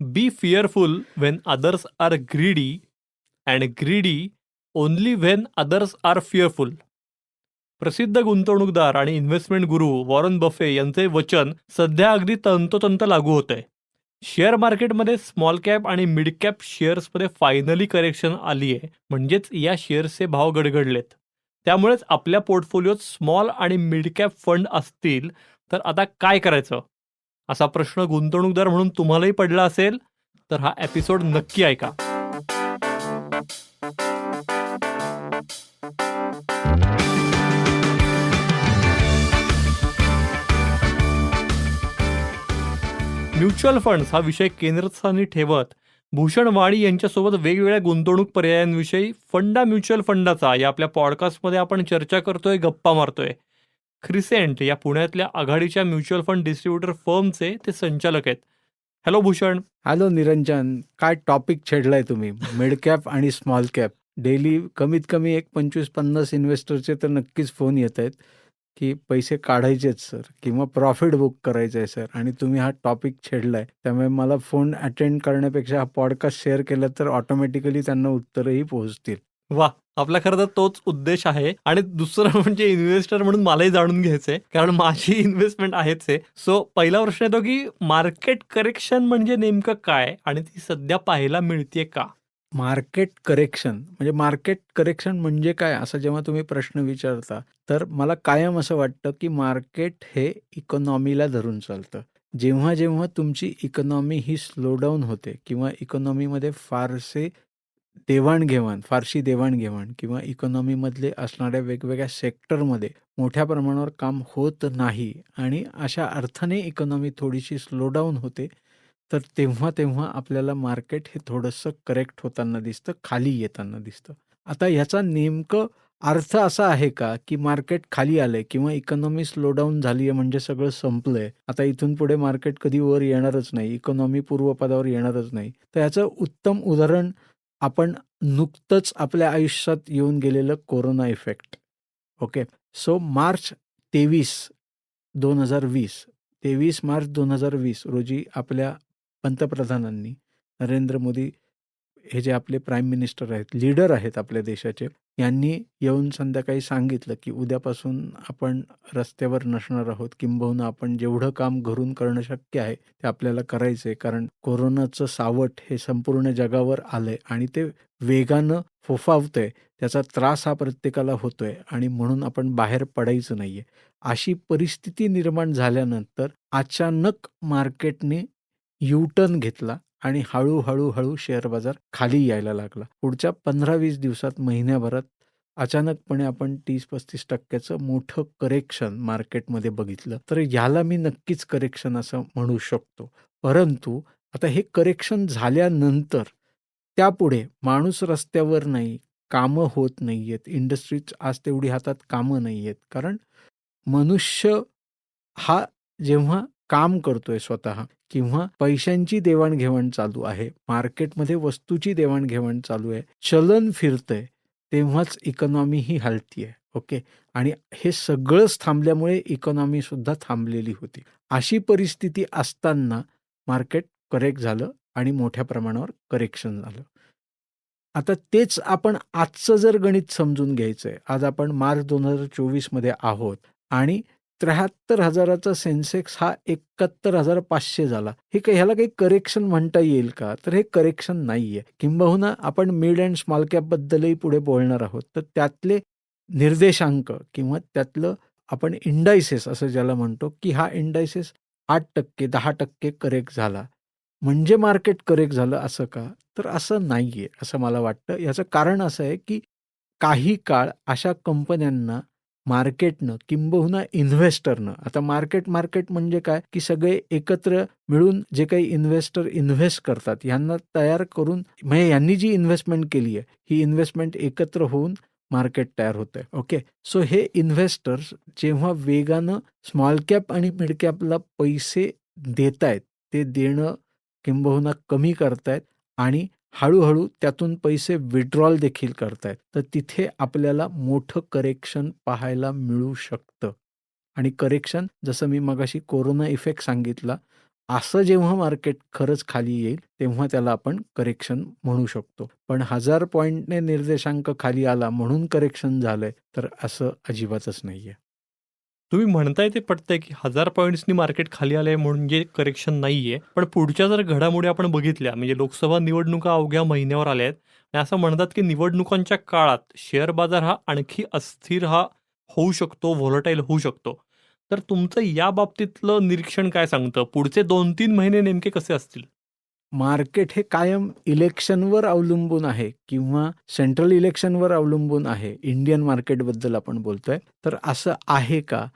Be fearful when others are greedy and greedy only when others are fearful प्रसिद्ध गुंतवणूकदार आणि investment गुरु Warren Buffett यांचे वचन सध्या अगदी तंतोतंत लागू होते शेअर मार्केटमध्ये स्मॉल कॅप आणि मिड कॅप शेअर्समध्ये फायनली करेक्शन आली आहे म्हणजेच या शेअर्सचे भाव गडगडलेत. त्यामुळेच आपल्या पोर्टफोलिओत स्मॉल आणि मिड कॅप फंड असतील तर आता काय करायचं? असा प्रश्न गुंतवणूकदार म्हणून तुम्हालाही पडला असेल तर हा एपिसोड नक्की ऐका. म्युच्युअल फंड्स हा विषय केंद्रस्थानी ठेवत भूषण वाणी यांच्यासोबत वेगवेगळ्या गुंतवणूक पर्यायांविषयी फंडा म्युच्युअल फंडाचा या आपल्या पॉडकास्टमध्ये आपण चर्चा करतोय गप्पा मारतोय. क्रिसेंट या पुण्यातल्या आघाडीच्या म्युच्युअल फंड डिस्ट्रीब्युटर फर्मचे ते संचालक आहेत. हॅलो भूषण. हॅलो निरंजन. काय टॉपिक छेडलाय तुम्ही? मिड कॅप आणि स्मॉल कॅप डेली कमीत कमी एक पंचवीस पन्नास इन्व्हेस्टरचे तर नक्कीच फोन येत आहेत की पैसे काढायचेच सर किंवा प्रॉफिट बुक करायचं आहे सर आणि तुम्ही हा टॉपिक छेडलाय. त्यामुळे मला फोन अटेंड करण्यापेक्षा हा पॉडकास्ट शेअर केला तर ऑटोमॅटिकली त्यांना उत्तरही पोहोचतील. वा आपला खरं तर तोच उद्देश आहे. आणि दुसरं म्हणजे इन्व्हेस्टर म्हणून मलाही जाणून घ्यायचंय. कारण माझी इन्व्हेस्टमेंट आहेच आहे सो पहिला प्रश्न येतो की मार्केट करेक्शन म्हणजे नेमकं काय? आणि ती सध्या पाहायला मिळते का? मार्केट करेक्शन म्हणजे मार्केट करेक्शन म्हणजे काय? असा जेव्हा तुम्ही प्रश्न विचारता तर मला कायम असं वाटतं की मार्केट हे इकॉनॉमीला धरून चालतं. जेव्हा जेव्हा तुमची इकॉनॉमी ही स्लोडाऊन होते किंवा इकॉनॉमीमध्ये फारसे देवाणघेवाण फारशी देवाणघेवाण किंवा इकॉनॉमीमधले असणाऱ्या वेगवेगळ्या सेक्टरमध्ये मोठ्या प्रमाणावर काम होत नाही आणि अशा अर्थाने इकॉनॉमी थोडीशी स्लो डाऊन होते तर तेव्हा तेव्हा आपल्याला मार्केट हे थोडंसं करेक्ट होताना दिसतं खाली येताना दिसतं. आता ह्याचा नेमकं अर्थ असा आहे का की मार्केट खाली आलंय किंवा इकॉनॉमी स्लो डाऊन झाली आहे म्हणजे सगळं संपलंय? आता इथून पुढे मार्केट कधी वर येणारच नाही इकॉनॉमी पूर्वपदावर येणारच नाही. तर याचं उत्तम उदाहरण आपण नुकतंच आपल्या आयुष्यात येऊन गेलेलं corona effect okay so March तेवीस दोन हजार वीस तेवीस मार्च दोन हजार वीस रोजी आपल्या पंतप्रधानांनी नरेंद्र मोदी हे जे आपले प्राईम मिनिस्टर आहेत लीडर आहेत आपल्या देशाचे यांनी येऊन संध्याकाळी सांगितलं की उद्यापासून आपण रस्त्यावर नसणार आहोत. किंबहुना आपण जेवढं काम घरून करणं शक्य आहे ते आपल्याला करायचं आहे कारण कोरोनाचं सावट हे संपूर्ण जगावर आलंय आणि ते वेगानं फोफावतंय. त्याचा त्रास हा प्रत्येकाला होतोय आणि म्हणून आपण बाहेर पडायचं नाहीये. अशी परिस्थिती निर्माण झाल्यानंतर अचानक मार्केटने यूटर्न घेतला. आणि हळूहळू हळू शेअर बाजार खाली यायला लागला. पुढच्या पंधरा वीस दिवसात महिन्याभरात अचानकपणे आपण तीस पस्तीस टक्क्याचं मोठं करेक्शन मार्केटमध्ये बघितलं. तर याला मी नक्कीच करेक्शन असं म्हणू शकतो. परंतु आता हे करेक्शन झाल्यानंतर त्यापुढे माणूस रस्त्यावर नाही कामं होत नाही आहेत इंडस्ट्रीज आज तेवढी हातात कामं नाही आहेत कारण मनुष्य हा जेव्हा काम करतोय स्वतः किंवा पैशांची देवाणघेवाण चालू आहे मार्केटमध्ये वस्तूची देवाणघेवाण चालू आहे चलन फिरतंय तेव्हाच इकॉनॉमी ही हलतीये ओके आणि हे सगळंच थांबल्यामुळे इकॉनॉमी सुद्धा थांबलेली होती. अशी परिस्थिती असताना मार्केट करेक्ट झालं आणि मोठ्या प्रमाणावर करेक्शन झालं. आता तेच आपण आजचं जर गणित समजून घ्यायचंय आज आपण मार्च दोन हजार चोवीसमध्ये आहोत आणि त्र्याहत्तर हजाराचा सेन्सेक्स हा एकाहत्तर हजार पाचशे झाला. हे काही ह्याला काही करेक्शन म्हणता येईल का? तर हे करेक्शन नाहीये. किंबहुना आपण मिड अँड स्मॉल कॅपबद्दलही पुढे बोलणार आहोत. तर त्यातले निर्देशांक किंवा त्यातलं आपण इंडायसेस असं ज्याला म्हणतो की हा इंडायसेस आठ टक्के दहा टक्के करेक्ट झाला. म्हणजे मार्केट करेक्ट झालं असं का? तर असं नाहीये असं मला वाटतं. याचं कारण असं आहे की काही काळ अशा कंपन्यांना मार्केटनं किंबहुना इन्व्हेस्टरनं. आता मार्केट मार्केट म्हणजे काय? की सगळे एकत्र मिळून जे काही इन्व्हेस्टर इन्व्हेस्ट करतात यांना तयार करून म्हणजे यांनी जी इन्व्हेस्टमेंट केली आहे ही इन्व्हेस्टमेंट एकत्र होऊन मार्केट तयार होत आहे ओके? सो हे इन्व्हेस्टर्स जेव्हा वेगानं स्मॉल कॅप आणि मिड कॅपला पैसे देत आहेत ते देणं किंबहुना कमी करतायत आणि हळूहळू त्यातून पैसे विड्रॉल देखील करतायत तर तिथे आपल्याला मोठं करेक्शन पाहायला मिळू शकतं आणि करेक्शन जसं मी मगाशी कोरोना इफेक्ट सांगितला असं जेव्हा मार्केट खरंच खाली येईल, तेव्हा त्याला आपण करेक्शन म्हणू शकतो. पण हजार पॉईंटने निर्देशांक खाली आला म्हणून करेक्शन झालंय, तर असं अजिबातच नाहीये. तुम्ही म्हणताय ते पटतंय, की हजार पॉईंट्सनी मार्केट खाली आलंय म्हणजे करेक्शन नाहीये. पण पुढच्या जर घडामोडी आपण बघितल्या म्हणजे लोकसभा निवडणुका अवघ्या महिन्यावर आल्या आहेत आणि असं म्हणतात, की निवडणुकांच्या काळात शेअर बाजार हा आणखी अस्थिर हा होऊ शकतो, व्हॉलटाईल होऊ शकतो. तर तुमचं या बाबतीतलं निरीक्षण काय सांगतं? पुढचे 2-3 महिने नेमके कसे असतील? मार्केट हे कायम इलेक्शनवर अवलंबून आहे किंवा सेंट्रल इलेक्शनवर अवलंबून आहे. इंडियन मार्केटबद्दल आपण बोलतोय. तर असं आहे का?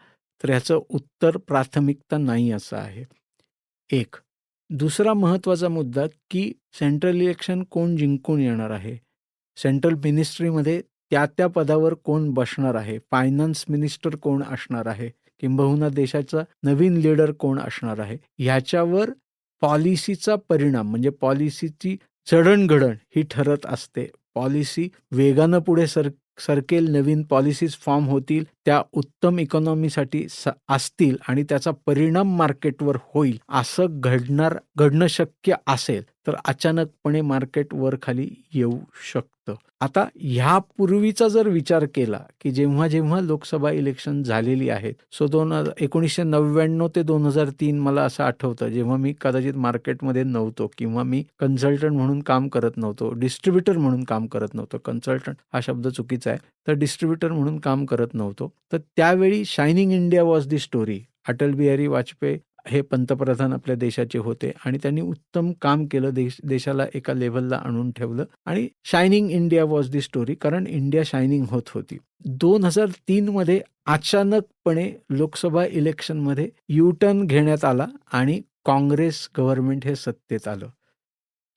तर ह्याचं उत्तर प्राथमिकता नाही असं आहे. एक. दुसरा महत्त्वाचा मुद्दा, की सेंट्रल इलेक्शन कोण जिंकून येणार आहे? सेंट्रल मिनिस्ट्रीमध्ये त्या-त्या पदावर कोण बसणार आहे? फायनान्स मिनिस्टर कोण असणार आहे? किंबहुना देशाचा नवीन लीडर कोण असणार आहे? ह्याच्यावर पॉलिसीचा परिणाम म्हणजे पॉलिसीची चढणघडण ही ठरत असते. पॉलिसी वेगानं पुढे सर सरकेल, नवीन पॉलिसीज फॉर्म होतील, त्या उत्तम इकॉनॉमीसाठी स असतील आणि त्याचा परिणाम मार्केटवर होईल, असं घडणार घडणं शक्य असेल, तर अचानकपणे मार्केट वर-खाली येऊ शकतं. आता ह्यापूर्वीचा जर विचार केला, की जेव्हा-जेव्हा लोकसभा इलेक्शन झालेली आहेत, सो दोन हजार 1999 ते 2003 मला असं आठवतं, जेव्हा मी कदाचित मार्केटमध्ये नव्हतो किंवा मी कन्सल्टंट म्हणून काम करत नव्हतो, डिस्ट्रिब्युटर म्हणून काम करत नव्हतो. कन्सल्टंट हा शब्द चुकीचा आहे. तर डिस्ट्रीब्युटर म्हणून काम करत नव्हतो. तर त्यावेळी shining India was the story. Atal Bihari Vajpayee हे पंतप्रधान आपल्या देशाचे होते आणि त्यांनी उत्तम काम केलं. देश देशाला एका लेव्हलला आणून ठेवलं आणि shining India was the story कारण इंडिया शायनिंग होत होती. 2003 मध्ये अचानकपणे लोकसभा इलेक्शनमध्ये यू टर्न घेण्यात आला आणि काँग्रेस गव्हर्नमेंट हे सत्तेत आलं.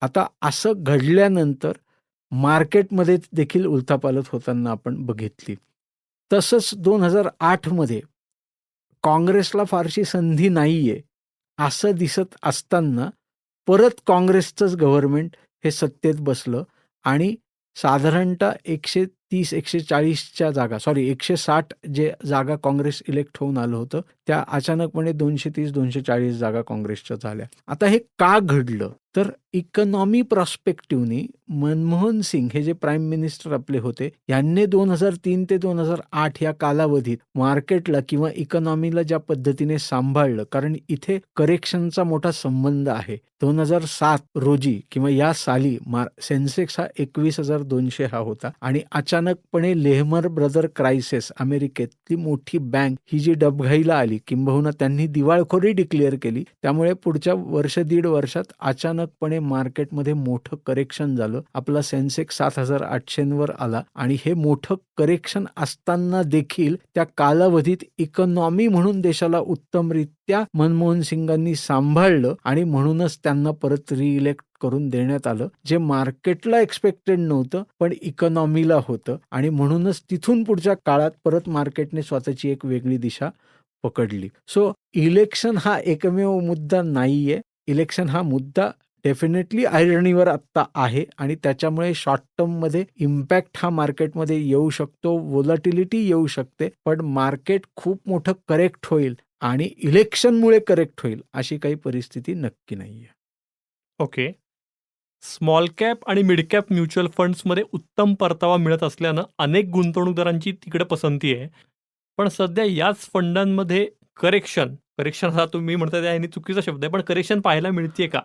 आता असं घडल्यानंतर मार्केटमध्ये देखील उलथापालथ होताना आपण बघितली. तसंच 2008 मध्ये काँग्रेसला फारशी संधी नाहीये, असं दिसत असताना परत काँग्रेसचंच गव्हर्नमेंट हे सत्तेत बसलं आणि साधारणतः एकशे तीस एकशे चाळीसच्या जागा सॉरी 160 जे जागा काँग्रेस इलेक्ट होऊन आलं होतं, त्या अचानकपणे 230-240 जागा काँग्रेसच्या झाल्या. आता हे का घडलं? तर इकॉनॉमी प्रॉस्पेक्टिव्हनी मनमोहन सिंग हे जे प्राईम मिनिस्टर आपले होते, यांनी 2003 ते 2008 या कालावधीत मार्केटला किंवा इकॉनॉमीला ज्या पद्धतीने सांभाळलं, कारण इथे करेक्शनचा मोठा संबंध आहे. 2007 रोजी किंवा या साली मार सेन्सेक्स हा 21,200 हा होता आणि अचानकपणे लेहमर ब्रदर क्रायसिस अमेरिकेतली मोठी बँक ही जी डबघाईला आली, किंबहुना त्यांनी दिवाळखोरी डिक्लेअर केली. त्यामुळे पुढच्या वर्ष दीड वर्षात अचानक अचानकपणे मार्केटमध्ये मोठं करेक्शन झालं. आपला सेन्सेक्स 7,800 वर आला आणि हे मोठं करेक्शन असताना देखील त्या कालावधीत इकॉनॉमी म्हणून देशाला उत्तमरित्या मनमोहन सिंगांनी सांभाळलं आणि म्हणूनच त्यांना परत रिइलेक्ट करून देण्यात आलं. जे मार्केटला एक्स्पेक्टेड नव्हतं, पण इकॉनॉमीला होतं आणि म्हणूनच तिथून पुढच्या काळात परत मार्केटने स्वतःची एक वेगळी दिशा पकडली. सो इलेक्शन हा एकमेव मुद्दा नाहीये. इलेक्शन हा मुद्दा डेफिनेटली ऐरणीवर आत्ता आहे आणि त्याच्यामुळे शॉर्ट टर्ममध्ये इम्पॅक्ट हा मार्केटमध्ये येऊ शकतो, व्होलॅटिलिटी येऊ शकते. पण मार्केट खूप मोठं करेक्ट होईल आणि इलेक्शनमुळे करेक्ट होईल, अशी काही परिस्थिती नक्की नाहीये. ओके. स्मॉल कॅप आणि मिड कॅप म्युच्युअल फंड्समध्ये उत्तम परतावा मिळत असल्यानं अनेक गुंतवणूकदारांची तिकडे पसंती आहे. पण सध्या याच फंडांमध्ये करेक्शन, करेक्शन हा तुम्ही म्हणता त्या चुकीचा शब्द आहे, पण करेक्शन पाहायला मिळते का?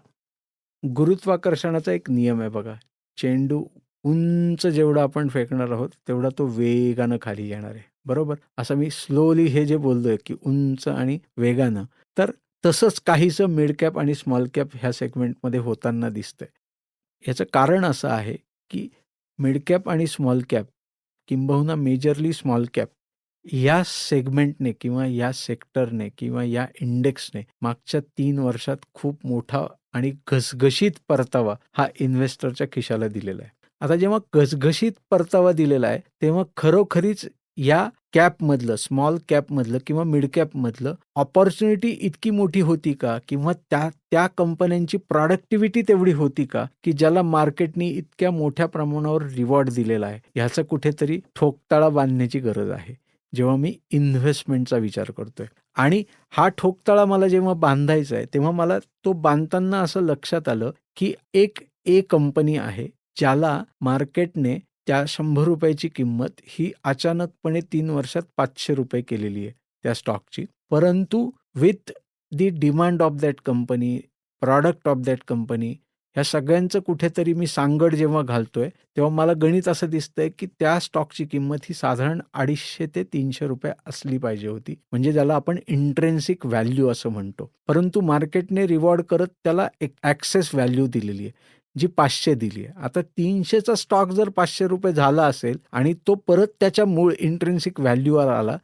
गुरुत्वाकर्षणाचा एक नियम आहे बघा. चेंडू उंच जेवढा आपण फेकणार आहोत, तेवढा तो वेगानं खाली येणार आहे. बरोबर? असं मी स्लोली हे जे बोललोय, की उंच आणि वेगानं. तर तसंच काहीसं मिड कॅप आणि स्मॉल कॅप ह्या सेगमेंटमध्ये होताना दिसतंय. याचं कारण असं आहे, की मिड कॅप आणि स्मॉल कॅप किंबहुना मेजरली स्मॉल कॅप या सेगमेंटने किंवा या सेक्टरने किंवा या इंडेक्सने मागच्या तीन वर्षात खूप मोठा आणि घसघशीत परतावा हा इन्व्हेस्टरच्या खिशाला दिलेला आहे. आता जेव्हा घसघशीत परतावा दिलेला आहे, तेव्हा खरोखरीच या कॅपमधलं, स्मॉल कॅपमधलं किंवा मिड कॅपमधलं ऑपॉर्च्युनिटी इतकी मोठी होती का? किंवा त्या त्या कंपन्यांची प्रॉडक्टिव्हिटी तेवढी होती का? की ज्याला मार्केटनी इतक्या मोठ्या प्रमाणावर रिवॉर्ड दिलेला आहे. ह्याचा कुठेतरी ठोकताळा बांधण्याची गरज आहे. जेव्हा मी इन्व्हेस्टमेंटचा विचार करतोय. आणि हा ठोकताळा मला जेव्हा बांधायचा आहे तेव्हा मला तो बांधताना असं लक्षात आलं की एक ए कंपनी आहे ज्याला मार्केटने त्या शंभर रुपयाची किंमत ही अचानकपणे तीन वर्षात पाचशे रुपये केलेली आहे त्या स्टॉकची परंतु with the demand of that company product of that company ह्या सगळ्यांचं कुठेतरी मी सांगड जेव्हा घालतोय तेव्हा मला गणित असं दिसतंय की त्या स्टॉकची किंमत ही साधारण अडीचशे ते तीनशे रुपये असली पाहिजे होती. म्हणजे ज्याला आपण इंट्रेन्सिक व्हॅल्यू असं म्हणतो. परंतु मार्केटने रिवॉर्ड करत त्याला एक ॲक्सेस व्हॅल्यू दिलेली आहे जी पाचशे दिली आहे. आता तीनशेचा स्टॉक जर पाचशे रुपये झाला असेल आणि तो परत त्याच्या मूळ इंट्रेन्सिक व्हॅल्यूवर आला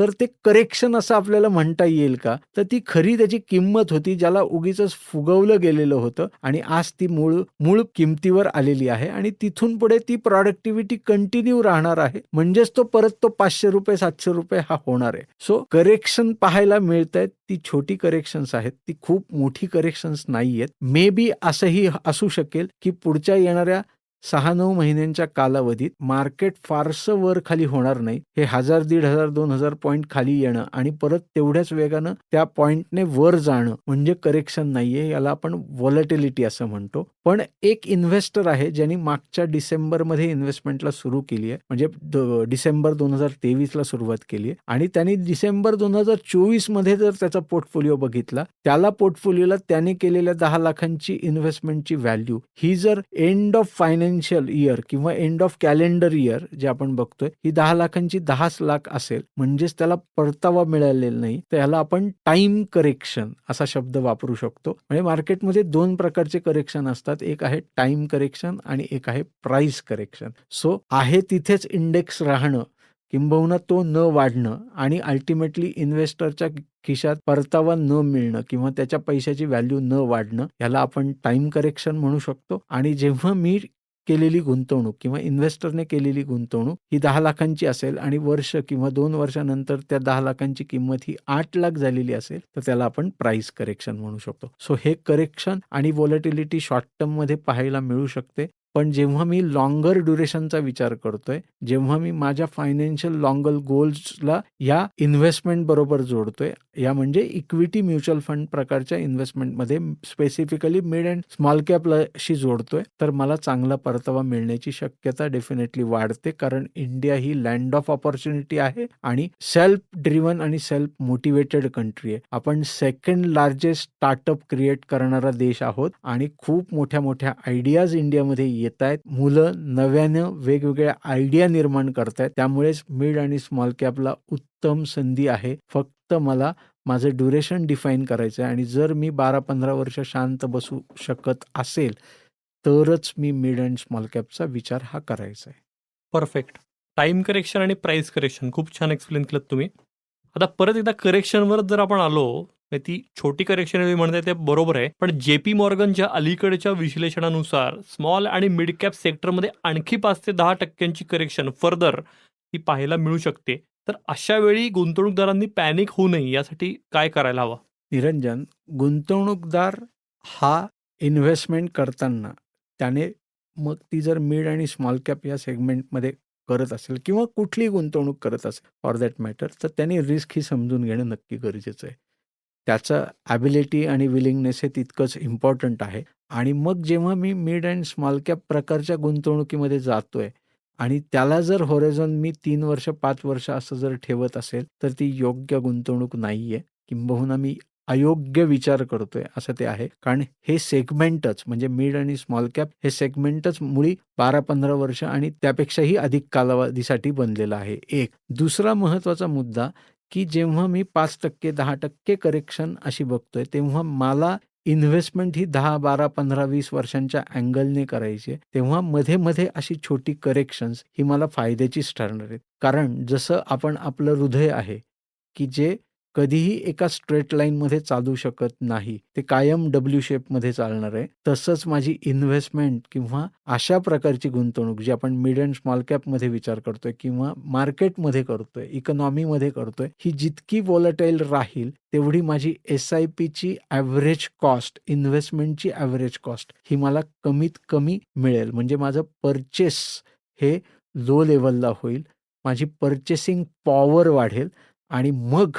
तर ते करेक्शन असं आपल्याला म्हणता येईल का? तर ती खरी त्याची किंमत होती ज्याला उगीच फुगवलं गेलेलं होतं आणि आज ती मूळ मूळ किमतीवर आलेली आहे आणि तिथून पुढे ती प्रॉडक्टिव्हिटी कंटिन्यू राहणार आहे. म्हणजेच तो परत तो पाचशे रुपये सातशे रुपये हा होणार आहे. सो करेक्शन पाहायला मिळत आहेत ती छोटी करेक्शन्स आहेत. ती खूप मोठी करेक्शन्स नाही आहेत मे बी असंही असू शकेल की पुढच्या येणाऱ्या सहा नऊ महिन्यांच्या कालावधीत मार्केट फारसं वर खाली होणार नाही. हे हजार दीड हजार दोन हजार पॉईंट खाली येणं आणि परत तेवढ्याच वेगानं त्या पॉईंटने वर जाणं म्हणजे करेक्शन नाहीये याला आपण व्हॉलेटिलिटी असं म्हणतो. पण एक इन्व्हेस्टर आहे ज्यांनी मागच्या डिसेंबरमध्ये इन्व्हेस्टमेंटला सुरू केली आहे. म्हणजे डिसेंबर दोन हजार तेवीसला सुरुवात केली आहे. आणि त्यांनी डिसेंबर दोन हजार चोवीसमध्ये जर त्याचा पोर्टफोलिओ बघितला त्याला पोर्टफोलिओला त्याने केलेल्या दहा लाखांची इन्व्हेस्टमेंटची व्हॅल्यू ही जर एंड ऑफ फायनान्शियल इयर किंवा एंड ऑफ कॅलेंडर इयर जे आपण बघतोय ही दहा लाखांची दहाच लाख असेल म्हणजेच त्याला परतावा मिळालेला नाही तर याला आपण टाइम करेक्शन असा शब्द वापरू शकतो. म्हणजे मार्केटमध्ये दोन प्रकारचे करेक्शन असतात एक आहे टाइम करेक्शन आणि एक आहे प्राइस करेक्शन सो आहे तिथेच इंडेक्स राहणं किंबहुना तो न वाढणं आणि अल्टिमेटली इन्व्हेस्टरच्या खिशात परतावा न मिळणं किंवा त्याच्या पैशाची व्हॅल्यू न वाढणं ह्याला आपण टाइम करेक्शन म्हणू शकतो. आणि जेव्हा मी केलेली गुंतवणूक किंवा इन्व्हेस्टरने केलेली गुंतवणूक ही दहा लाखांची असेल आणि वर्ष किंवा दोन वर्षानंतर त्या दहा लाखांची किंमत ही आठ लाख झालेली असेल तर त्याला आपण प्राइस करेक्शन म्हणू शकतो. सो हे करेक्शन आणि वॉलेटिलिटी शॉर्ट टर्ममध्ये पाहायला मिळू शकते. पण जेव्हा मी लॉंगर ड्युरेशनचा विचार करतोय जेव्हा मी माझ्या फायनान्शियल लॉंगल गोल्सला या इन्व्हेस्टमेंट बरोबर जोडतोय या म्हणजे इक्विटी म्युच्युअल फंड प्रकारच्या इन्व्हेस्टमेंटमध्ये स्पेसिफिकली मिड अँड स्मॉल कॅपशी जोडतोय. तर मला चांगला परतावा मिळण्याची शक्यता डेफिनेटली वाढते कारण इंडिया ही लँड ऑफ ऑपॉर्च्युनिटी आहे आणि सेल्फ ड्रिवन आणि सेल्फ मोटिवेटेड कंट्री आहे. आपण सेकंड लार्जेस्ट स्टार्टअप क्रिएट करणारा देश आहोत आणि खूप मोठ्या मोठ्या आयडियाज इंडियामध्ये येत आहेत. मुलं नव्यानं वेगवेगळ्या आयडिया निर्माण करतायत. त्यामुळेच मिड आणि स्मॉल कॅपला उत्तम संधी आहे. फक्त मला माझं ड्युरेशन डिफाईन करायचं आहे आणि जर मी बारा पंधरा वर्ष शांत बसू शकत असेल तरच मी मिड अँड स्मॉल कॅपचा विचार हा करायचा आहे परफेक्ट टाइम करेक्शन आणि प्राइस करेक्शन खूप छान एक्सप्लेन केलं तुम्ही. आता परत एकदा करेक्शनवर जर आपण आलो ती छोटी करेक्शन म्हणताय ते बरोबर आहे. पण जे पी मॉर्गनच्या अलीकडच्या विश्लेषणानुसार स्मॉल आणि मिड कॅप सेक्टरमध्ये आणखी पाच ते दहा टक्क्यांची करेक्शन फर्दर ही पाहायला मिळू शकते. तर अशा वेळी गुंतवणूकदारांनी पॅनिक होऊ नये यासाठी काय करायला हवं? निरंजन गुंतवणूकदार हा इन्व्हेस्टमेंट करताना त्याने मग ती जर मिड आणि स्मॉल कॅप या सेगमेंटमध्ये करत असेल किंवा कुठलीही गुंतवणूक करत असेल फॉर दॅट मॅटर तर त्याने रिस्क ही समजून घेणं नक्की गरजेचं आहे. त्याचं ॲबिलिटी आणि विलिंगनेस हे तितकंच इम्पॉर्टंट आहे. आणि मग जेव्हा मी मिड अँड स्मॉल कॅप प्रकारच्या गुंतवणुकीमध्ये जातोय आणि त्याला जर होरेझॉन मी तीन वर्ष पाच वर्ष असं जर ठेवत असेल तर ती योग्य गुंतवणूक नाही आहे किंबहुना मी अयोग्य विचार करतोय असं ते आहे. कारण हे सेगमेंटच म्हणजे मिड आणि स्मॉल कॅप हे सेगमेंटच मुळी बारा पंधरा वर्ष आणि त्यापेक्षाही अधिक कालावधीसाठी बनलेलं आहे. एक. दुसरा महत्त्वाचा मुद्दा की जेव्हा मी पाच टक्के दहा टक्के करेक्शन अशी बघतोय तेव्हा मला इन्व्हेस्टमेंट ही दहा बारा पंधरा वीस वर्षांच्या अँगलने करायची तेव्हा मध्ये मध्ये अशी छोटी करेक्शन्स ही मला फायद्याचीच ठरणार आहेत. कारण जसं आपण आपलं हृदय आहे की जे कधीही एका स्ट्रेट लाईनमध्ये चालू शकत नाही. ते कायम डब्ल्यू शेपमध्ये चालणार आहे. तसंच माझी इन्व्हेस्टमेंट किंवा अशा प्रकारची गुंतवणूक जी आपण मिड अँड स्मॉल कॅपमध्ये विचार करतोय किंवा मार्केटमध्ये करतोय इकॉनॉमीमध्ये करतोय ही जितकी वॉलटाईल राहील तेवढी माझी एस आय पीची ॲव्हरेज कॉस्ट इन्व्हेस्टमेंटची ॲव्हरेज कॉस्ट ही मला कमीत कमी मिळेल. म्हणजे माझं परचेस हे लो लेवलला होईल. माझी पर्चेसिंग पॉवर वाढेल आणि मग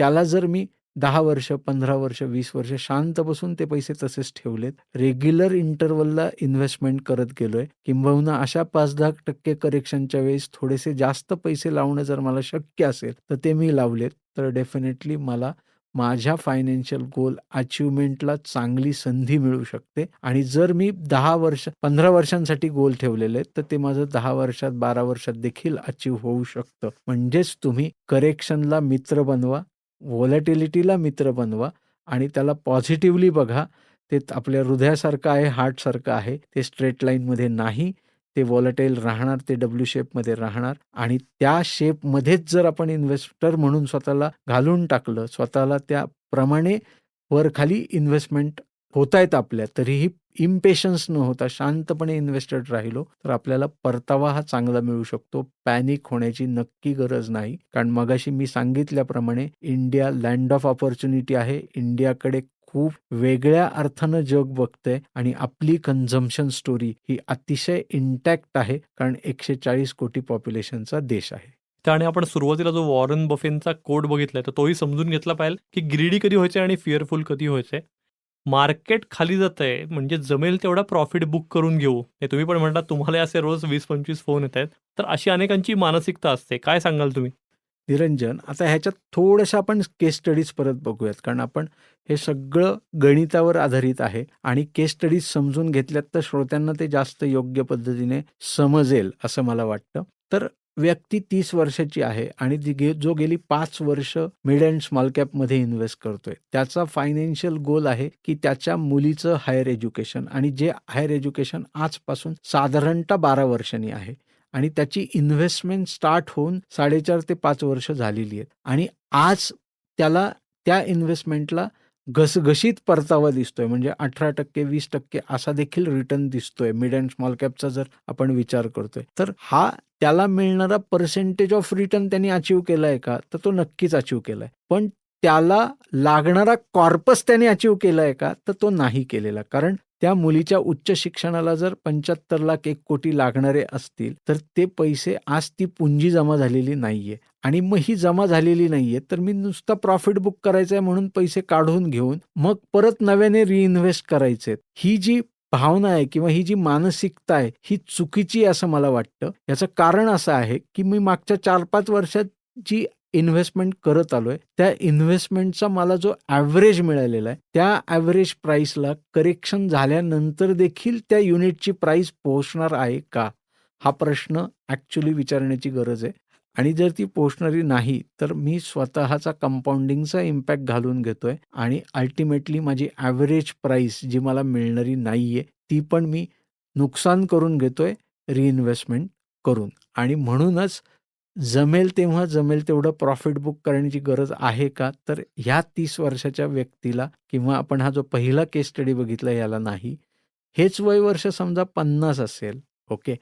त्याला जर मी दहा वर्ष, 15 वर्ष, वीस वर्ष शांत बसून ते पैसे तसेच ठेवलेत. रेग्युलर इंटरवलला इन्व्हेस्टमेंट करत गेलोय. किंबहुना अशा 5-10% करेक्शनच्या वेळेस थोडेसे जास्त पैसे लावणं जर मला शक्य असेल, तर ते मी लावलेत. तर डेफिनेटली मला माझ्या फायनान्शियल गोल अचिव्हमेंटला चांगली संधी मिळू शकते आणि जर मी दहा वर्ष 15 वर्षांसाठी गोल ठेवलेले तर ते माझं दहा वर्षात, 12 वर्षात देखील अचीव होऊ शकतं. म्हणजेच तुम्ही करेक्शनला मित्र बनवा, व्हॉलॅटिलिटीला मित्र बनवा आणि त्याला पॉझिटिव्हली बघा. ते आपल्या हृदयासारखं आहे, हार्टसारखं आहे. ते स्ट्रेट लाईनमध्ये नाही. ते व्हॉलटाईल राहणार, ते डब्ल्यू शेपमध्ये राहणार आणि त्या शेपमध्येच जर आपण इन्व्हेस्टर म्हणून स्वतःला घालून टाकलं, स्वतःला त्याप्रमाणे वर-खाली इन्व्हेस्टमेंट होतायत आपल्या, तरीही इम्पेशन्स न होता शांतपणे इन्व्हेस्टेड राहिलो, तर आपल्याला परतावा हा चांगला मिळू शकतो. पॅनिक होण्याची नक्की गरज नाही. कारण मगाशी मी सांगितल्याप्रमाणे इंडिया लँड ऑफ ऑपॉर्च्युनिटी आहे. इंडियाकडे खूप वेगळ्या अर्थानं जग बघतंय आणि आपली कन्झम्पशन स्टोरी ही अतिशय इंटॅक्ट आहे. कारण 140 कोटी पॉप्युलेशनचा देश आहे. आणि आपण सुरुवातीला जो वॉरन बफेनचा कोड बघितलाय, तर तोही समजून घेतला पाहिजे, की ग्रीडी कधी व्हायचे आणि फिअरफुल कधी व्हायचे मार्केट खाली जातंय म्हणजे जमेल तेवढा प्रॉफिट बुक करून घेऊ. हे तुम्ही पण म्हणता तुम्हाला असे रोज 20-25 फोन येत आहेत तर अशी अनेकांची मानसिकता असते. काय सांगाल तुम्ही? निरंजन, आता ह्याच्यात थोडंसं आपण केस स्टडीज परत बघूयात. कारण आपण हे सगळं गणितावर आधारित आहे आणि केस स्टडीज समजून घेतल्यात, तर श्रोत्यांना ते जास्त योग्य पद्धतीने समजेल असं मला वाटतं. तर व्यक्ती तीस वर्षाची आहे आणि ती गे जो गेली पाच वर्ष मिड अँड स्मॉल कॅपमध्ये इन्व्हेस्ट करतोय. त्याचा फायनान्शियल गोल आहे, की त्याच्या मुलीचं हायर एज्युकेशन आणि जे हायर एज्युकेशन आजपासून साधारणतः 12 वर्षांनी आहे आणि त्याची इन्व्हेस्टमेंट स्टार्ट होऊन 4.5 ते पाच वर्ष झालेली आहेत आणि आज त्याला त्या इन्व्हेस्टमेंटला घसघशीत परतावा दिसतोय. म्हणजे 18% 20% असा देखील रिटर्न दिसतोय. मिड अँड स्मॉल कॅपचा जर आपण विचार करतोय. तर हा त्याला मिळणारा पर्सेंटेज ऑफ रिटर्न त्यांनी अचीव केलाय का? तर तो नक्कीच अचीव केलाय. पण त्याला लागणारा कॉर्पस त्याने अचीव केलाय का? तर तो नाही केलेला. कारण त्या मुलीच्या उच्च शिक्षणाला जर 75 लाख एक कोटी लागणारे असतील, तर ते पैसे आज ती पुंजी जमा झालेली नाहीये आणि मग ही जमा झालेली नाहीये, तर मी नुसता प्रॉफिट बुक करायचंय म्हणून पैसे काढून घेऊन मग परत नव्याने रिइन्व्हेस्ट करायचेत. ही जी भावना आहे किंवा ही जी मानसिकता आहे, ही चुकीची आहे असं मला वाटतं. याचं कारण असं आहे, की मी मागच्या 4-5 वर्षात जी इन्व्हेस्टमेंट करत आलोय, त्या इन्व्हेस्टमेंटचा मला जो ॲव्हरेज मिळालेला आहे, त्या ॲव्हरेज प्राईसला करेक्शन झाल्यानंतर देखील त्या युनिटची प्राईस पोहोचणार आहे का? हा प्रश्न ॲक्च्युली विचारण्याची गरज आहे. आणि जर ती पोहोचणारी नाही, तर मी स्वतःचा कंपाऊंडिंगचा इम्पॅक्ट घालून घेतोय आणि अल्टिमेटली माझी ॲव्हरेज प्राईस जी मला मिळणारी नाहीये, ती पण मी नुकसान करून घेतोय रिइन्व्हेस्टमेंट करून. आणि म्हणूनच जमेल तेव्हा जमेल तेवढं प्रॉफिट बुक करण्याची गरज आहे का? तर ह्या तीस वर्षाच्या व्यक्तीला किंवा आपण हा जो पहिला केस स्टडी बघितला याला नाही. हेच वय वर्ष समजा 50 असेल, ओके.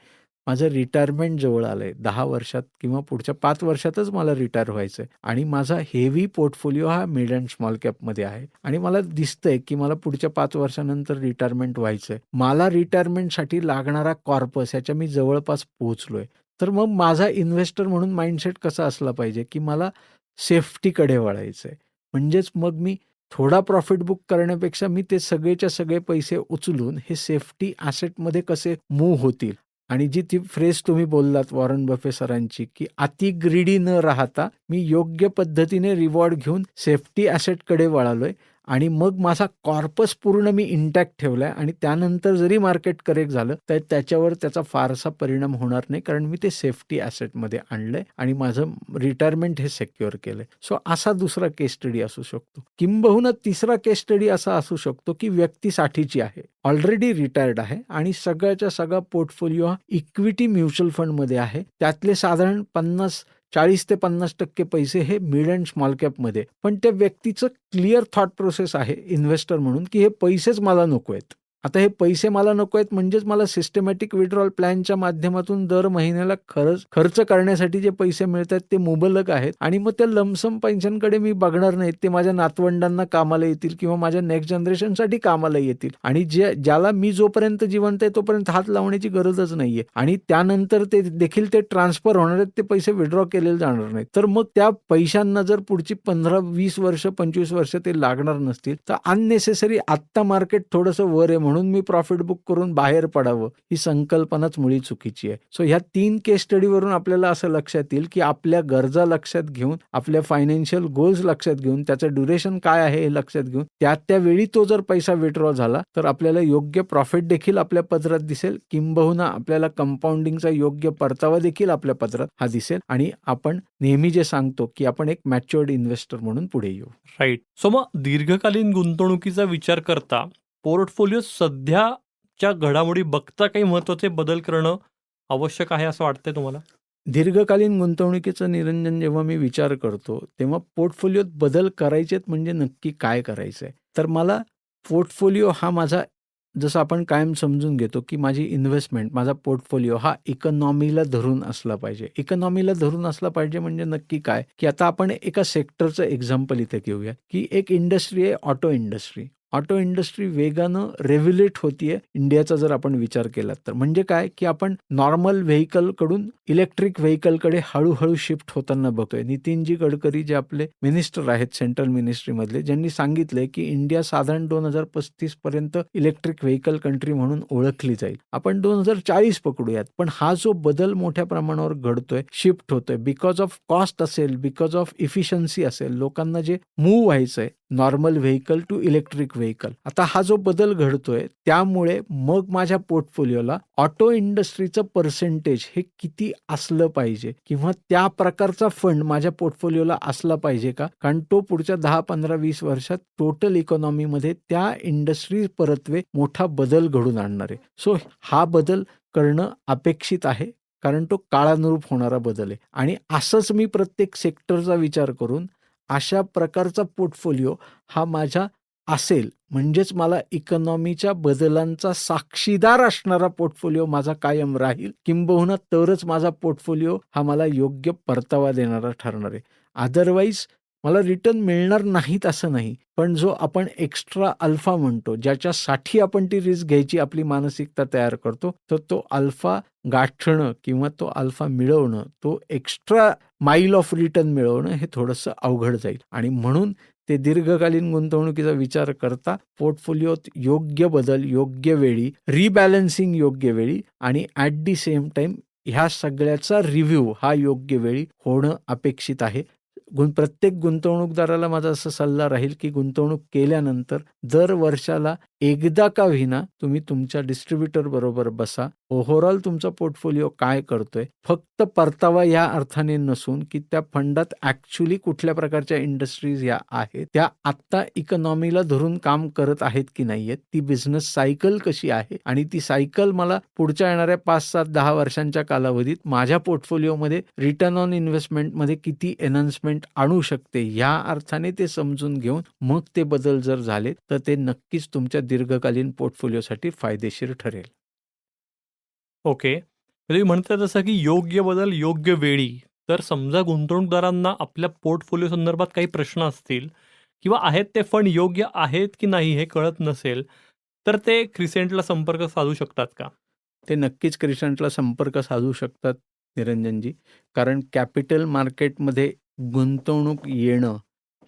माझं रिटायरमेंट जवळ आलंय. दहा वर्षात किंवा पुढच्या पाच वर्षातच मला रिटायर व्हायचंय आणि माझा हेवी पोर्टफोलिओ हा मिड अँड स्मॉल कॅपमध्ये आहे आणि मला दिसतंय, की मला पुढच्या पाच वर्षानंतर रिटायरमेंट व्हायचंय. मला रिटायरमेंटसाठी लागणारा कॉर्पस ह्याच्या मी जवळपास पोहोचलोय. तर मग माझा इन्व्हेस्टर म्हणून माइंडसेट कसा असला पाहिजे, की मला सेफ्टीकडे वळायचंय. म्हणजेच मग मी थोडा प्रॉफिट बुक करण्यापेक्षा मी ते सगळेच्या सगळे पैसे उचलून हे सेफ्टी ॲसेटमध्ये कसे मूव्ह होतील आणि जी ती फ्रेज तुम्ही बोललात वॉरन बफे सरांची, की अति ग्रीडी न राहता मी योग्य पद्धतीने रिवॉर्ड घेऊन सेफ्टी ॲसेटकडे वळालोय आणि मग माझा कॉर्पस पूर्ण मी इंटॅक्ट ठेवलाय आणि त्यानंतर जरी मार्केट करेक्ट झालं, तर त्याच्यावर त्याचा फारसा परिणाम होणार नाही. कारण मी ते सेफ्टी ॲसेटमध्ये आणलंय आणि माझं रिटायरमेंट हे सेक्युअर केलंय. सो असा दुसरा केस स्टडी असू शकतो. किंबहुना तिसरा केस स्टडी असा असू शकतो, की व्यक्ती 60ची आहे. ऑलरेडी रिटायर्ड आहे आणि सगळ्याच्या सगळा पोर्टफोलिओ हा इक्विटी म्युच्युअल फंडमध्ये आहे. त्यातले साधारण 50 40 ते 50% पैसे हे मिड एंड स्मॉल कॅपमध्ये. पण त्या व्यक्तीचं क्लिअर थॉट प्रोसेस आहे इन्व्हेस्टर म्हणून, की हे पैसेच मला नको आहेत आता हे पैसे मला नको आहेत म्हणजेच मला सिस्टमॅटिक विड्रॉल प्लॅनच्या माध्यमातून दर महिन्याला खरंच खर्च करण्यासाठी जे पैसे मिळतात ते मुबलक आहेत आणि मग त्या लमसम पैशांकडे मी बघणार नाहीत. ते माझ्या नातवंडांना कामाला येतील किंवा माझ्या नेक्स्ट जनरेशनसाठी कामाला येतील. आणि जे ज्याला मी जोपर्यंत जिवंत आहे तोपर्यंत हात लावण्याची गरजच नाहीये. आणि त्यानंतर ते देखील ते ट्रान्सफर होणार आहेत ते पैसे विड्रॉ केलेले जाणार नाहीत. तर मग त्या पैशांना जर पुढची पंधरा वीस वर्ष पंचवीस वर्ष ते लागणार नसतील तर अननेसेसरी आत्ता मार्केट थोडंसं वर आहे म्हणून मी प्रॉफिट बुक करून बाहेर पडावं ही संकल्पनाच मुळी चुकीची आहे. सो ह्या तीन केस स्टडीवरून आपल्याला असं लक्षात येईल की आपल्या गरजा लक्षात घेऊन आपल्या फायनान्शियल गोल्स लक्षात घेऊन त्याचं ड्युरेशन काय आहे हे लक्षात घेऊन त्या त्यावेळी तो जर पैसा विड्रॉ झाला तर आपल्याला योग्य प्रॉफिट देखील आपल्या पदरात दिसेल. किंबहुना आपल्याला कंपाऊंडिंगचा योग्य परतावा देखील आपल्या पत्रात हा दिसेल. आणि आपण नेहमी जे सांगतो की आपण एक मॅच्युअर्ड इन्व्हेस्टर म्हणून पुढे येऊ. राईट सो मग दीर्घकालीन गुंतवणुकीचा विचार करता पोर्टफोलिओ सध्याच्या घडामोडी बघता काही महत्त्वाचे बदल करणं आवश्यक आहे असं वाटतंय तुम्हाला? दीर्घकालीन गुंतवणुकीचं निरंजन जेव्हा मी विचार करतो तेव्हा पोर्टफोलिओत बदल करायचेत म्हणजे नक्की काय करायचं आहे तर मला पोर्टफोलिओ हा माझा जसं आपण कायम समजून घेतो की माझी इन्व्हेस्टमेंट माझा पोर्टफोलिओ हा इकॉनॉमीला धरून असला पाहिजे. इकॉनॉमीला धरून असला पाहिजे म्हणजे नक्की काय? की आता आपण एका सेक्टरचं एक्झाम्पल इथे घेऊया की एक इंडस्ट्री आहे ऑटो इंडस्ट्री. ऑटो इंडस्ट्री वेगानं रेव्ह्युलेट होतीये इंडियाचा जर आपण विचार केला तर. म्हणजे काय? की आपण नॉर्मल व्हेकलकडून इलेक्ट्रिक व्हेकलकडे हळूहळू शिफ्ट होताना बघतोय. नितीनजी गडकरी जे आपले मिनिस्टर आहेत सेंट्रल मिनिस्ट्रीमधले ज्यांनी सांगितलंय की इंडिया साधारण दोन हजार पस्तीस पर्यंत इलेक्ट्रिक व्हेकल कंट्री म्हणून ओळखली जाईल. आपण दोन हजार चाळीस पकडूयात. पण हा जो बदल मोठ्या प्रमाणावर घडतोय शिफ्ट होतोय बिकॉज ऑफ कॉस्ट असेल बिकॉज ऑफ इफिशियन्सी असेल लोकांना जे मूव्ह व्हायचंय normal vehicle to electric vehicle आता हा जो बदल घडतोय त्यामुळे मग माझ्या पोर्टफोलिओला ऑटो इंडस्ट्रीचं पर्सेंटेज हे किती असलं पाहिजे? किंवा त्या प्रकारचा फंड माझ्या पोर्टफोलिओला असला पाहिजे का? कारण तो पुढच्या दहा पंधरा वीस वर्षात टोटल इकॉनॉमीमध्ये त्या इंडस्ट्री परत्वे मोठा बदल घडून आणणार आहे. सो हा बदल करणं अपेक्षित आहे कारण तो काळानुरूप होणारा बदल आहे. आणि असंच मी प्रत्येक सेक्टरचा विचार करून अशा प्रकारचा पोर्टफोलिओ हा माझ्या असेल. म्हणजेच मला इकॉनॉमीच्या बदलांचा साक्षीदार असणारा पोर्टफोलिओ माझा कायम राहील. किंबहुना तरच माझा पोर्टफोलिओ हा मला योग्य परतावा देणारा ठरणार आहे. अदरवाईज मला रिटर्न मिळणार नाहीत असं नाही पण जो आपण एक्स्ट्रा अल्फा म्हणतो ज्याच्यासाठी आपण ती रिस्क घ्यायची आपली मानसिकता तयार करतो तर तो अल्फा गाठणं किंवा तो अल्फा मिळवणं तो एक्स्ट्रा माईल ऑफ रिटर्न मिळवणं हे थोडंसं अवघड जाईल. आणि म्हणून ते दीर्घकालीन गुंतवणुकीचा विचार करता पोर्टफोलिओत योग्य बदल योग्य वेळी रिबॅलन्सिंग योग्य वेळी आणि ॲट दी सेम टाइम ह्या सगळ्याचा रिव्ह्यू हा योग्य वेळी होणं अपेक्षित आहे. गुं प्रत्येक गुंतवणूकदाराला माझा असा सल्ला राहील की गुंतवणूक केल्यानंतर दर वर्षाला एकदा का विना तुम्ही तुमच्या डिस्ट्रीब्युटर बरोबर बसा. ओव्हरऑल तुमचा पोर्टफोलिओ काय करतोय फक्त परतावा या अर्थाने नसून की त्या फंडात ऍक्च्युली कुठल्या प्रकारच्या इंडस्ट्रीज या आहेत त्या आत्ता इकॉनॉमीला धरून काम करत आहेत की नाहीयेत ती बिझनेस सायकल कशी आहे आणि ती सायकल मला पुढच्या येणाऱ्या पाच सात दहा वर्षांच्या कालावधीत माझ्या पोर्टफोलिओमध्ये रिटर्न ऑन इन्व्हेस्टमेंटमध्ये किती एनहान्समेंट आणू शकते. या अर्थाने ते समजून घेऊन मग ते बदल जर झाले तर ते नक्कीच तुमच्या दीर्घकालीन पोर्टफोलिओसाठी फायदेशीर ठरेल. ओके. तुम्ही म्हणताय तसं की योग्य बदल योग्य वेळी. तर समजा गुंतवणूकदारांना आपल्या पोर्टफोलिओ संदर्भात काही प्रश्न असतील किंवा आहेत ते फंड योग्य आहेत की नाही हे कळत नसेल तर ते क्रिसेंटला संपर्क साधू शकतात का? ते नक्कीच क्रिसंटला संपर्क साधू शकतात निरंजनजी. कारण कॅपिटल मार्केटमध्ये गुंतवणूक येणं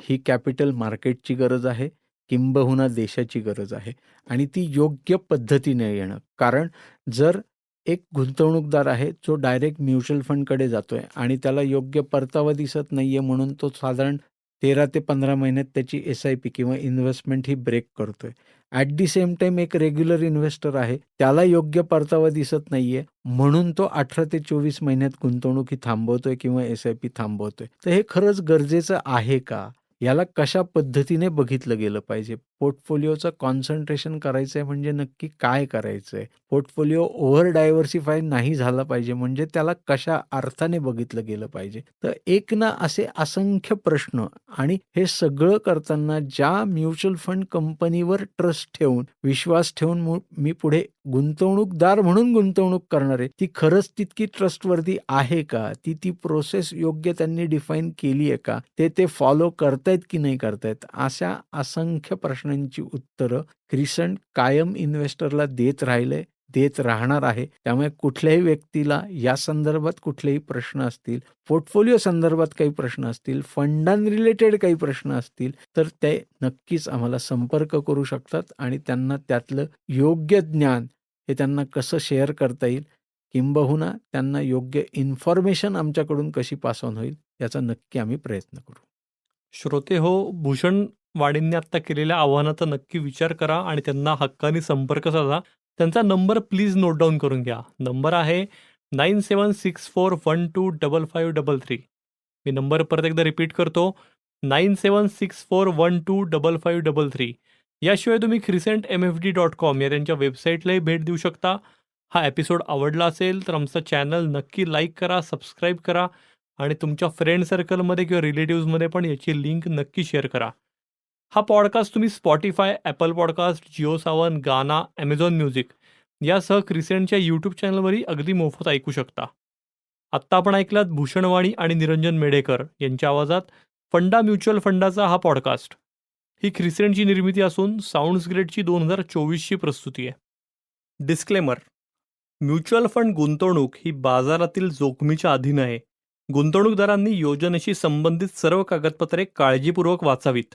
ही कॅपिटल मार्केटची गरज आहे किंबहुना देशाची गरज आहे. आणि ती योग्य पद्धतीने येणं. कारण जर एक गुंतवणूकदार आहे जो डायरेक्ट म्युच्युअल फंडकडे जातो आहे आणि त्याला योग्य परतावा दिसत नाही आहे म्हणून तो साधारण तेरा ते पंधरा महिन्यात त्याची एस आय पी किंवा इन्व्हेस्टमेंट ही ब्रेक करतोय. ॲट दी सेम टाइम एक रेग्युलर इन्व्हेस्टर आहे. त्याला योग्य परतावा दिसत नाहीये. म्हणून तो अठरा ते चोवीस महिन्यात गुंतवणूक थांबवतोय किंवा एस आय पी थांबवतोय. तर हे खरंच गरजेचं आहे का? याला कशा पद्धतीने बघितलं गेलं पाहिजे? पोर्टफोलिओचं कॉन्सन्ट्रेशन करायचं आहे म्हणजे नक्की काय करायचं आहे पोर्टफोलिओ ओव्हर डायव्हर्सिफाय नाही झाला पाहिजे म्हणजे त्याला कशा अर्थाने बघितलं गेलं पाहिजे? तर एक ना असे असंख्य प्रश्न आणि हे सगळं करताना ज्या म्युच्युअल फंड कंपनीवर ट्रस्ट ठेवून विश्वास ठेवून मी पुढे गुंतवणूकदार म्हणून गुंतवणूक करणार आहे ती खरंच तितकी ट्रस्टवर्दी आहे का? ती ती प्रोसेस योग्य त्यांनी डिफाईन केली आहे का? ते ते फॉलो करतायत की नाही करतायत? अशा असंख्य प्रश्न प्रश्नांची उत्तरं क्रिसंट कायम इन्व्हेस्टरला देत राहिले देत राहणार आहे. त्यामुळे कुठल्याही व्यक्तीला या संदर्भात कुठलेही प्रश्न असतील पोर्टफोलिओ संदर्भात काही प्रश्न असतील फंडां रिलेटेड काही प्रश्न असतील तर ते नक्कीच आम्हाला संपर्क करू शकतात आणि त्यांना त्यातलं योग्य ज्ञान हे त्यांना कसं शेअर करता येईल किंबहुना त्यांना योग्य इन्फॉर्मेशन आमच्याकडून कशी पास ऑन होईल याचा नक्की आम्ही प्रयत्न करू. श्रोते हो भूषण वाडींनी आत्ता केलेल्या आव्हानाचा नक्की विचार करा आणि त्यांना हक्काने संपर्क साधा. त्यांचा नंबर प्लीज नोट डाऊन करून घ्या. नंबर आहे nine seven six four one two double five double three. मी नंबर परत एकदा रिपीट करतो. Nine seven six four one two double five double three. याशिवाय तुम्ही Crescent M F D dot com या त्यांच्या वेबसाईटलाही भेट देऊ शकता. हा एपिसोड आवडला असेल तर आमचं चॅनल नक्की लाईक करा सबस्क्राईब करा आणि तुमच्या फ्रेंड सर्कलमध्ये किंवा रिलेटिव्समध्ये पण याची लिंक नक्की शेअर करा. हा पॉडकास्ट तुम्ही Spotify Apple podcast Jio Saavn Gaana Amazon music यासह क्रिसेंटच्या यूट्यूब चॅनलवरही अगदी मोफत ऐकू शकता. आत्ता आपण ऐकलात भूषणवाणी आणि निरंजन मेढेकर यांच्या आवाजात फंडा म्युच्युअल फंडाचा हा पॉडकास्ट ही क्रिसेंटची निर्मिती असून साऊंड्स ग्रेडची दोन हजार चोवीसची प्रस्तुती आहे. डिस्क्लेमर म्युच्युअल फंड गुंतवणूक ही बाजारातील जोखमीच्या अधीन आहे. गुंतवणूकदारांनी योजनेशी संबंधित सर्व कागदपत्रे काळजीपूर्वक वाचावीत.